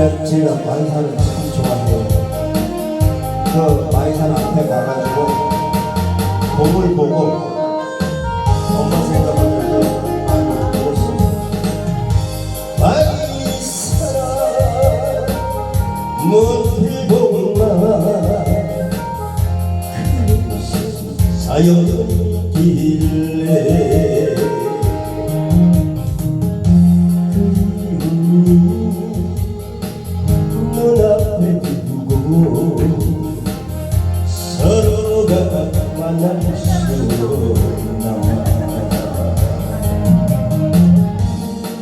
제가, 제가 마이산을 참 좋아해요. 그 마이산 앞에 가가지고 봄을 보고 엄마 생각을 사연길래 만날 수 없나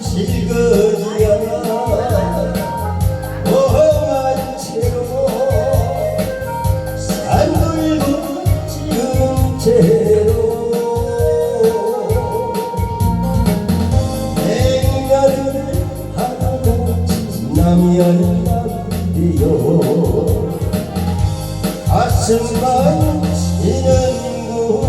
질거지야 험한 채로 산들고 지은 채로 냉면을 하나같이 남연남이요 아침만 이는구나.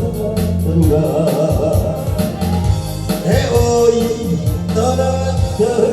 Father.